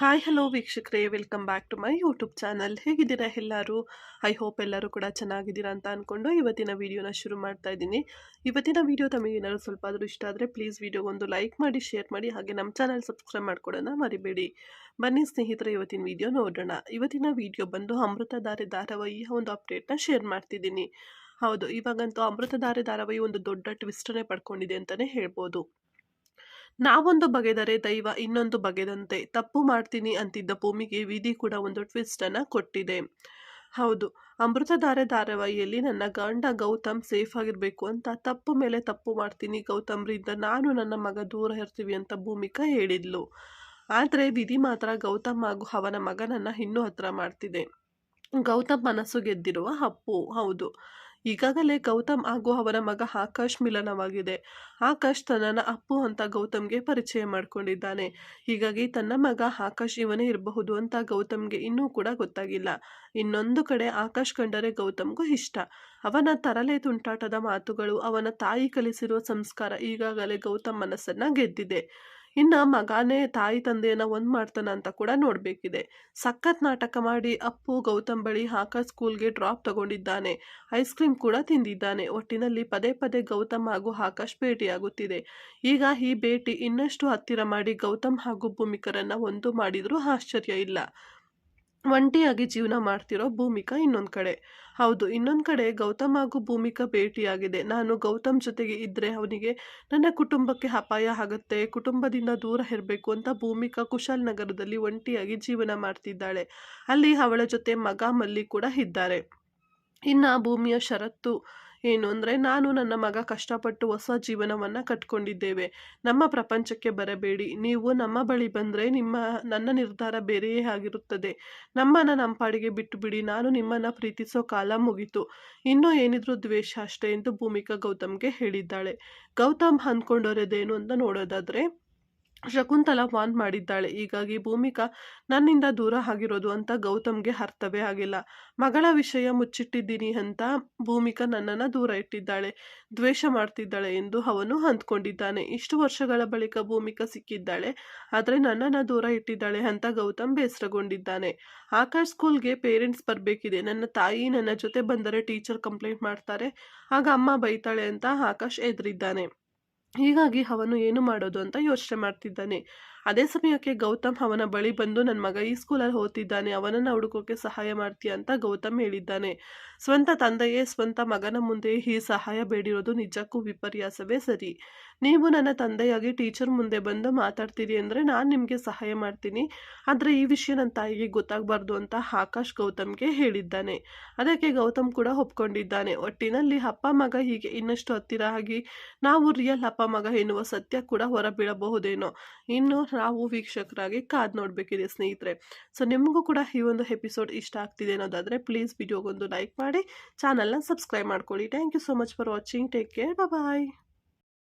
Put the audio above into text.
Hi hello ವೀಕ್ಷಕರೇ welcome back to my YouTube channel ಹೇಗಿದ್ದೀರಾ ಎಲ್ಲರೂ? ಐ ಹೋಪ್ ಎಲ್ಲರೂ ಕೂಡ ಚೆನ್ನಾಗಿದ್ದೀರಾ ಅಂತ ಅಂದ್ಕೊಂಡು ಇವತ್ತಿನ ವೀಡಿಯೋನ ಶುರು ಮಾಡ್ತಾ ಇದ್ದೀನಿ. ಇವತ್ತಿನ ವೀಡಿಯೋ ತಮಗೆ ಏನಾದರೂ ಸ್ವಲ್ಪ ಆದರೂ ಇಷ್ಟ ಆದರೆ ಪ್ಲೀಸ್ ವಿಡಿಯೋಗೊಂದು ಲೈಕ್ ಮಾಡಿ ಶೇರ್ ಮಾಡಿ, ಹಾಗೆ ನಮ್ಮ ಚಾನಲ್ ಸಬ್ಸ್ಕ್ರೈಬ್ ಮಾಡ್ಕೊಡೋಣ ಮರಿಬೇಡಿ. ಬನ್ನಿ ಸ್ನೇಹಿತರೆ, ಇವತ್ತಿನ ವೀಡಿಯೋ ನೋಡೋಣ. ಇವತ್ತಿನ ವೀಡಿಯೋ ಬಂದು ಅಮೃತಧಾರೆ ಧಾರಾವಾಹಿಯ ಒಂದು ಅಪ್ಡೇಟ್ನ ಶೇರ್ ಮಾಡ್ತಿದ್ದೀನಿ. ಹೌದು, ಇವಾಗಂತೂ ಅಮೃತಧಾರೆ ಧಾರಾವಾಹಿ ಒಂದು ದೊಡ್ಡ ಟ್ವಿಸ್ಟನ್ನೇ ಪಡ್ಕೊಂಡಿದೆ ಅಂತಲೇ ಹೇಳ್ಬೋದು. ನಾವೊಂದು ಬಗೆದರೆ ದೈವ, ಇನ್ನೊಂದು ಬಗೆದಂತೆ ತಪ್ಪು ಮಾಡ್ತೀನಿ ಅಂತಿದ್ದ ಭೂಮಿಗೆ ವಿಧಿ ಕೂಡ ಒಂದು ಟ್ವಿಸ್ಟ್ ಅನ್ನ ಕೊಟ್ಟಿದೆ. ಹೌದು, ಅಮೃತಧಾರೆ ಧಾರಾವಾಹಿಯಲ್ಲಿ ನನ್ನ ಗಂಡ ಗೌತಮ್ ಸೇಫ್ ಆಗಿರಬೇಕು ಅಂತ ತಪ್ಪು ಮೇಲೆ ತಪ್ಪು ಮಾಡ್ತೀನಿ ಗೌತಮ್ರಿಂದ ನಾನು ನನ್ನ ಮಗ ದೂರ ಇರ್ತೀವಿ ಅಂತ ಭೂಮಿಕಾ ಹೇಳಿದ್ಲು. ಆದರೆ ವಿಧಿ ಮಾತ್ರ ಗೌತಮ್ ಹಾಗೂ ಅವನ ಮಗನನ್ನ ಇನ್ನೂ ಹತ್ರ ಮಾಡ್ತಿದೆ. ಗೌತಮ್ ಮನಸ್ಸು ಗೆದ್ದಿರುವ ಅಪ್ಪು ಹೌದು. ಈಗಾಗಲೇ ಗೌತಮ್ ಹಾಗೂ ಅವರ ಮಗ ಆಕಾಶ್ ಮಿಲನವಾಗಿದೆ. ಆಕಾಶ್ ತನ್ನನ್ನು ಅಪ್ಪು ಅಂತ ಗೌತಮ್ಗೆ ಪರಿಚಯ ಮಾಡಿಕೊಂಡಿದ್ದಾನೆ. ಹೀಗಾಗಿ ತನ್ನ ಮಗ ಆಕಾಶ್ ಇವನೇ ಇರಬಹುದು ಅಂತ ಗೌತಮ್ಗೆ ಇನ್ನೂ ಕೂಡ ಗೊತ್ತಾಗಿಲ್ಲ. ಇನ್ನೊಂದು ಕಡೆ ಆಕಾಶ್ ಕಂಡರೆ ಗೌತಮ್ಗೂ ಇಷ್ಟ. ಅವನ ತರಲೆ ತುಂಟಾಟದ ಮಾತುಗಳು, ಅವನ ತಾಯಿ ಕಲಿಸಿರುವ ಸಂಸ್ಕಾರ ಈಗಾಗಲೇ ಗೌತಮ್ ಮನಸ್ಸನ್ನ ಗೆದ್ದಿದೆ. ಇನ್ನ ಮಗನೇ ತಾಯಿ ತಂದೆಯನ್ನ ಒಂದ್ ಮಾಡ್ತಾನ ಅಂತ ಕೂಡ ನೋಡ್ಬೇಕಿದೆ. ಸಖತ್ ನಾಟಕ ಮಾಡಿ ಅಪ್ಪು, ಗೌತಮ್ ಬಳಿ ಹಾಕ ಸ್ಕೂಲ್ಗೆ ಡ್ರಾಪ್ ತಗೊಂಡಿದ್ದಾನೆ. ಐಸ್ ಕ್ರೀಮ್ ಕೂಡ ತಿಂದಿದ್ದಾನೆ. ಒಟ್ಟಿನಲ್ಲಿ ಪದೇ ಪದೇ ಗೌತಮ್ ಹಾಗೂ ಆಕಾಶ್ ಭೇಟಿಯಾಗುತ್ತಿದೆ. ಈಗ ಈ ಭೇಟಿ ಇನ್ನಷ್ಟು ಹತ್ತಿರ ಮಾಡಿ ಗೌತಮ್ ಹಾಗೂ ಭೂಮಿಕರನ್ನ ಒಂದು ಮಾಡಿದ್ರೂ ಆಶ್ಚರ್ಯ ಇಲ್ಲ. ಒಂಟಿಯಾಗಿ ಜೀವನ ಮಾಡ್ತಿರೋ ಭೂಮಿಕಾ ಇನ್ನೊಂದು ಕಡೆ. ಹೌದು, ಇನ್ನೊಂದು ಕಡೆ ಗೌತಮ್ ಹಾಗೂ ಭೂಮಿಕಾ ಭೇಟಿಯಾಗಿದೆ. ನಾನು ಗೌತಮ್ ಜೊತೆಗೆ ಇದ್ದರೆ ಅವನಿಗೆ ನನ್ನ ಕುಟುಂಬಕ್ಕೆ ಅಪಾಯ ಆಗುತ್ತೆ, ಕುಟುಂಬದಿಂದ ದೂರ ಇರಬೇಕು ಅಂತ ಭೂಮಿಕಾ ಕುಶಾಲ್ ನಗರದಲ್ಲಿ ಒಂಟಿಯಾಗಿ ಜೀವನ ಮಾಡ್ತಿದ್ದಾಳೆ. ಅಲ್ಲಿ ಅವಳ ಜೊತೆ ಮಗ ಮಲ್ಲಿ ಕೂಡ ಇದ್ದಾರೆ. ಇನ್ನು ಭೂಮಿಯ ಷರತ್ತು ಏನು ಅಂದರೆ ನಾನು ನನ್ನ ಮಗ ಕಷ್ಟಪಟ್ಟು ಹೊಸ ಜೀವನವನ್ನು ಕಟ್ಕೊಂಡಿದ್ದೇವೆ. ನಮ್ಮ ಪ್ರಪಂಚಕ್ಕೆ ಬರಬೇಡಿ. ನೀವು ನಮ್ಮ ಬಳಿ ಬಂದರೆ ನಿಮ್ಮ, ನನ್ನ ನಿರ್ಧಾರ ಬೇರೆಯೇ ಆಗಿರುತ್ತದೆ. ನಮ್ಮನ್ನು ನಮ್ಮ ಪಾಡಿಗೆ ಬಿಟ್ಟು ಬಿಡಿ ನಾನು ನಿಮ್ಮನ್ನು ಪ್ರೀತಿಸೋ ಕಾಲ ಮುಗೀತು. ಇನ್ನೂ ಏನಿದ್ರೂ ದ್ವೇಷ ಅಷ್ಟೇ ಎಂದು ಭೂಮಿಕಾ ಗೌತಮ್ಗೆ ಹೇಳಿದ್ದಾಳೆ. ಗೌತಮ್ ಅಂದ್ಕೊಂಡೋರೋದೇನು ಅಂತ ನೋಡೋದಾದರೆ ಶಕುಂತಲಾ ವಾನ್ ಮಾಡಿದ್ದಾಳೆ. ಹೀಗಾಗಿ ಭೂಮಿಕಾ ನನ್ನಿಂದ ದೂರ ಆಗಿರೋದು ಅಂತ ಗೌತಮ್ಗೆ ಅರ್ಥವೇ ಆಗಿಲ್ಲ. ಮಗಳ ವಿಷಯ ಮುಚ್ಚಿಟ್ಟಿದ್ದೀನಿ ಅಂತ ಭೂಮಿಕಾ ನನ್ನನ್ನು ದೂರ ಇಟ್ಟಿದ್ದಾಳೆ. ದ್ವೇಷ ಮಾಡ್ತಿದ್ದಾಳೆ ಎಂದು ಅವನು ಅಂದ್ಕೊಂಡಿದ್ದಾನೆ. ಇಷ್ಟು ವರ್ಷಗಳ ಬಳಿಕ ಭೂಮಿಕಾ ಸಿಕ್ಕಿದ್ದಾಳೆ. ಆದರೆ ನನ್ನನ್ನು ದೂರ ಇಟ್ಟಿದ್ದಾಳೆ ಅಂತ ಗೌತಮ್ ಬೇಸರಗೊಂಡಿದ್ದಾನೆ. ಆಕಾಶ್ ಸ್ಕೂಲ್ಗೆ ಪೇರೆಂಟ್ಸ್ ಬರಬೇಕಿದೆ. ನನ್ನ ತಾಯಿ ನನ್ನ ಜೊತೆ ಬಂದರೆ ಟೀಚರ್ ಕಂಪ್ಲೇಂಟ್ ಮಾಡ್ತಾರೆ. ಆಗ ಅಮ್ಮ ಬೈತಾಳೆ ಅಂತ ಆಕಾಶ್ ಎದುರಿದ್ದಾನೆ ಹೀಗಾಗಿ ಅವನು ಏನು ಮಾಡೋದು ಅಂತ ಯೋಚನೆ ಮಾಡ್ತಿದ್ದಾನೆ. ಅದೇ ಸಮಯಕ್ಕೆ ಗೌತಮ್ ಅವನ ಬಳಿ ಬಂದು ನನ್ನ ಮಗ ಈ ಸ್ಕೂಲಲ್ಲಿ ಓದ್ತಿದ್ದಾನೆ, ಅವನನ್ನು ಹುಡುಕೋಕೆ ಸಹಾಯ ಮಾಡ್ತೀಯ ಅಂತ ಗೌತಮ್ ಹೇಳಿದ್ದಾನೆ. ಸ್ವಂತ ತಂದೆಯೇ ಸ್ವಂತ ಮಗನ ಮುಂದೆ ಈ ಸಹಾಯ ಬೇಡಿರೋದು ನಿಜಕ್ಕೂ ವಿಪರ್ಯಾಸವೇ ಸರಿ. ನೀವು ನನ್ನ ತಂದೆಯಾಗಿ ಟೀಚರ್ ಮುಂದೆ ಬಂದು ಮಾತಾಡ್ತೀರಿ ಅಂದರೆ ನಾನು ನಿಮಗೆ ಸಹಾಯ ಮಾಡ್ತೀನಿ. ಆದರೆ ಈ ವಿಷಯ ನನ್ನ ತಾಯಿಗೆ ಗೊತ್ತಾಗಬಾರ್ದು ಅಂತ ಆಕಾಶ್ ಗೌತಮ್ಗೆ ಹೇಳಿದ್ದಾನೆ. ಅದಕ್ಕೆ ಗೌತಮ್ ಕೂಡ ಒಪ್ಕೊಂಡಿದ್ದಾನೆ. ಒಟ್ಟಿನಲ್ಲಿ ಅಪ್ಪ ಮಗ ಹೀಗೆ ಇನ್ನಷ್ಟು ಹತ್ತಿರ ಆಗಿ ನಾವು ರಿಯಲ್ ಅಪ್ಪ ಮಗ ಎನ್ನುವ ಸತ್ಯ ಕೂಡ ಹೊರಬೀಳಬಹುದೇನೋ ಇನ್ನು ನಾವು ವೀಕ್ಷಕರಾಗಿ ಕಾದ್ ನೋಡಬೇಕಿದೆ ಸ್ನೇಹಿತರೆ. ಸೊ ನಿಮಗೂ ಕೂಡ ಈ ಒಂದು ಎಪಿಸೋಡ್ ಇಷ್ಟ ಆಗ್ತಿದೆ ಅನ್ನೋದಾದರೆ ಪ್ಲೀಸ್ ವಿಡಿಯೋಗೊಂದು ಲೈಕ್ ಮಾಡಿ ಚಾನಲ್ನ ಸಬ್ಸ್ಕ್ರೈಬ್ ಮಾಡ್ಕೊಳ್ಳಿ. Thank you so much for watching take care bye